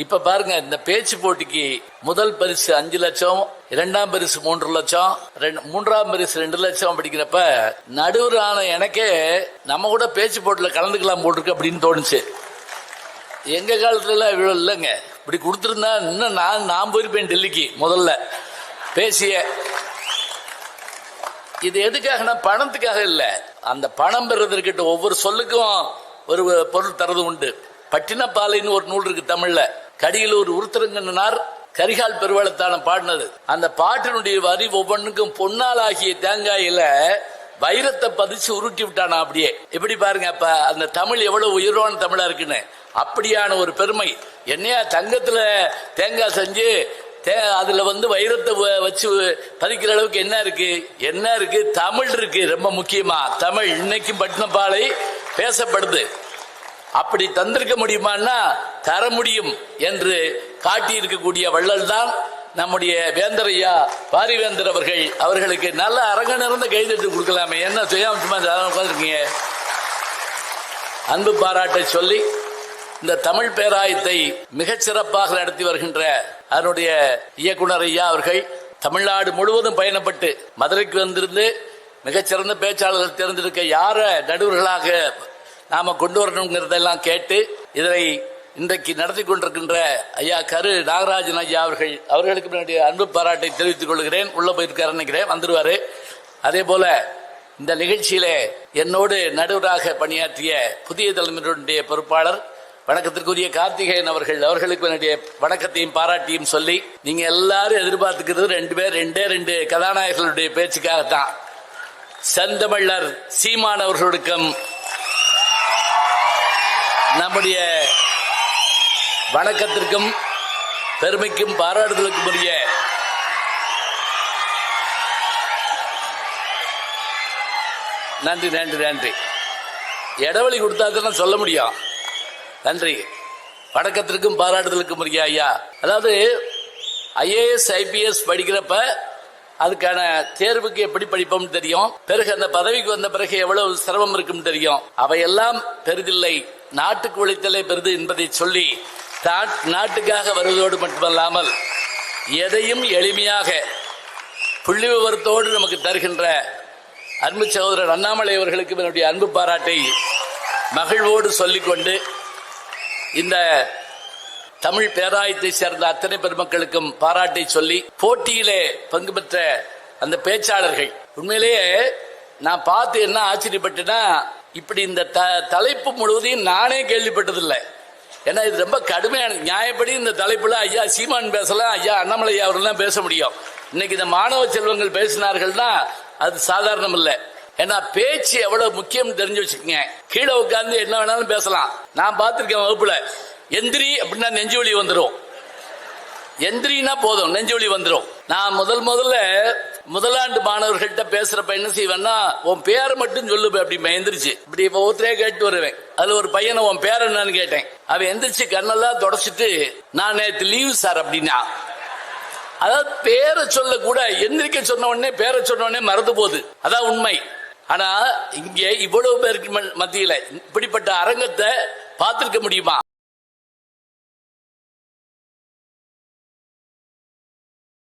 இப்ப பாருங்க இந்த பேச்சு போட்டிக்கு முதல் பரிசு அஞ்சு லட்சம் இரண்டாம் பரிசு மூன்று லட்சம் ரெண்டு- மூன்றாம் பரிசு ரெண்டு லட்சம் படிக்கிறப்ப ஆன எனக்கே நம்ம கூட பேச்சு போட்டில கலந்துக்கலாம் போட்டிருக்கு அப்படின்னு தோணுச்சு. எங்க காலத்துல இவ்வளவு இல்லைங்க. இப்படி கொடுத்துருந்தா இன்னும் நான் நான் போயிருப்பேன் டெல்லிக்கு முதல்ல. பேசிய. இது எதுக்காகனா பணத்துக்காக இல்லை. அந்த பணம் பெறுவதற்கிட்ட ஒவ்வொரு சொல்லுக்கும் ஒரு பொருள் தரது உண்டு. பட்டினப்பாலைன்னு ஒரு நூல் இருக்கு தமிழ்ல. கடியில் ஒரு கரிகால் பெருவளத்தான பாடினது. அந்த பாட்டினுடைய வரி ஒவ்வொன்றுக்கும் பொன்னால் ஆகிய தேங்காயில வைரத்தை பதிச்சு உருட்டி விட்டானா அப்படியே. எப்படி பாருங்க அப்ப அந்த தமிழ் எவ்வளவு உயர்வான தமிழா இருக்குன்னு. அப்படியான ஒரு பெருமை. என்னையா தங்கத்துல தேங்காய் செஞ்சு தே- அதுல வந்து வைரத்தை வ- வச்சு பதிக்கிற அளவுக்கு என்ன இருக்கு? என்ன இருக்கு? தமிழ் இருக்கு ரொம்ப முக்கியமா. தமிழ் இன்னைக்கும் பட்டினப்பாலை பேசப்படுது. அப்படி தந்திருக்க முடியுமான்னா தர முடியும் என்று காட்டியிருக்கக்கூடிய வள்ளல் தான் நம்முடைய வேந்தர் ஐயா பாரிவேந்தர் அவர்கள் அவர்களுக்கு நல்ல அரங்க நிறந்த கைதட்டு கொடுக்கலாமே. என்ன சுயாமசமா உட்காந்துருக்கீங்க அன்பு பாராட்டை சொல்லி இந்த தமிழ் பேராயத்தை மிகச்சிறப்பாக நடத்தி வருகின்ற அதனுடைய இயக்குனர் ஐயா அவர்கள் தமிழ்நாடு முழுவதும் பயணப்பட்டு மதுரைக்கு வந்திருந்து மிகச்சிறந்த பேச்சாளர்கள் தேர்ந்தெடுக்க யார நடுவர்களாக நாம கொண்டு வரணுங்கிறதெல்லாம் கேட்டு இதனை இன்றைக்கு நடத்தி கொண்டிருக்கின்ற ஐயா கரு நாகராஜன் ஐயா அவர்கள் அவர்களுக்கு என்னுடைய அன்பு பாராட்டை தெரிவித்துக் கொள்கிறேன். உள்ள போயிருக்காரு நினைக்கிறேன். வந்துருவாரு. அதே போல இந்த நிகழ்ச்சியிலே என்னோடு நடுவராக பணியாற்றிய புதிய தலைமுறையினுடைய பொறுப்பாளர் வணக்கத்திற்குரிய கார்த்திகேயன் அவர்கள் அவர்களுக்கு என்னுடைய வணக்கத்தையும் பாராட்டியும் சொல்லி நீங்க எல்லாரும் எதிர்பார்த்துக்கிறது ரெண்டு பேர் ரெண்டே ரெண்டு கதாநாயகர்களுடைய பேச்சுக்காகத்தான். செந்தமிழர் சீமான் அவர்களுக்கும் நம்முடைய வணக்கத்திற்கும் பெருமைக்கும் பாராட்டுதலுக்கும் உரிய நன்றி நன்றி நன்றி. இடைவெளி கொடுத்தா தான் சொல்ல முடியும். நன்றி. வணக்கத்திற்கும் பாராட்டுதலுக்கும் உரிய ஐயா. அதாவது ஐஏஎஸ் ஐபிஎஸ் படிக்கிறப்ப அதுக்கான தேர்வுக்கு எப்படி படிப்போம்னு தெரியும். பிறகு அந்த பதவிக்கு வந்த பிறகு எவ்வளவு சிரமம் இருக்கும் தெரியும். அவையெல்லாம் பெரிதில்லை. நாட்டுக்கு உழைத்தலே பெரிது என்பதை சொல்லி நாட்டுக்காக வருவதோடு மட்டுமல்லாமல் எதையும் எளிமையாக புள்ளி விவரத்தோடு நமக்கு தருகின்ற அன்பு சகோதரர் அண்ணாமலை அவர்களுக்கு என்னுடைய அன்பு பாராட்டை மகிழ்வோடு சொல்லிக்கொண்டு இந்த தமிழ் பேராயத்தை சேர்ந்த அத்தனை பெருமக்களுக்கும் பாராட்டை சொல்லி போட்டியிலே பங்கு பெற்ற அந்த பேச்சாளர்கள். உண்மையிலேயே நான் பார்த்து என்ன ஆச்சரியப்பட்டேன்னா இப்படி இந்த த- தலைப்பு முழுவதையும் நானே கேள்விப்பட்டதில்லை. ஏன்னா இது ரொம்ப கடுமையான நியாயப்படி இந்த தலைப்புல ஐயா சீமான் பேசலாம் ஐயா அண்ணாமலை அவர்கள்லாம் பேச முடியும். இன்னைக்கு இந்த மாணவ செல்வங்கள் பேசினார்கள்னா அது சாதாரணம் இல்லை ஏன்னா பேச்சு எவ்வளவு முக்கியம் தெரிஞ்சு வச்சுக்கோங்க. கீழே உட்காந்து என்ன வேணாலும் பேசலாம். நான் பார்த்திருக்கேன் வகுப்புல எந்திரி அப்படின்னா நெஞ்சு வலி வந்துடும் எந்திரினா போதும் நெஞ்சு வலி வந்துடும் நான் முதல் முதல்ல முதலாண்டு மாணவர்கள்ட்ட பேசுறப்ப என்ன செய்வேன்னா உன் பேரை மட்டும் சொல்லு அப்படி எந்திரிச்சு இப்படி இப்ப ஒருத்தரே கேட்டு வருவேன். அதுல ஒரு பையனை உன் பேர் என்னன்னு கேட்டேன். அவன் எந்திரிச்சு கண்ணெல்லாம் தொடச்சிட்டு நான் நேற்று லீவ் சார் அப்படின்னா. அதாவது பேரை சொல்ல கூட எந்திரிக்க சொன்ன உடனே பேரை சொன்ன உடனே மறந்து போகுது. அதான் உண்மை. ஆனா இங்கே இவ்வளவு பேருக்கு மத்தியில இப்படிப்பட்ட அரங்கத்தை பார்த்திருக்க முடியுமா?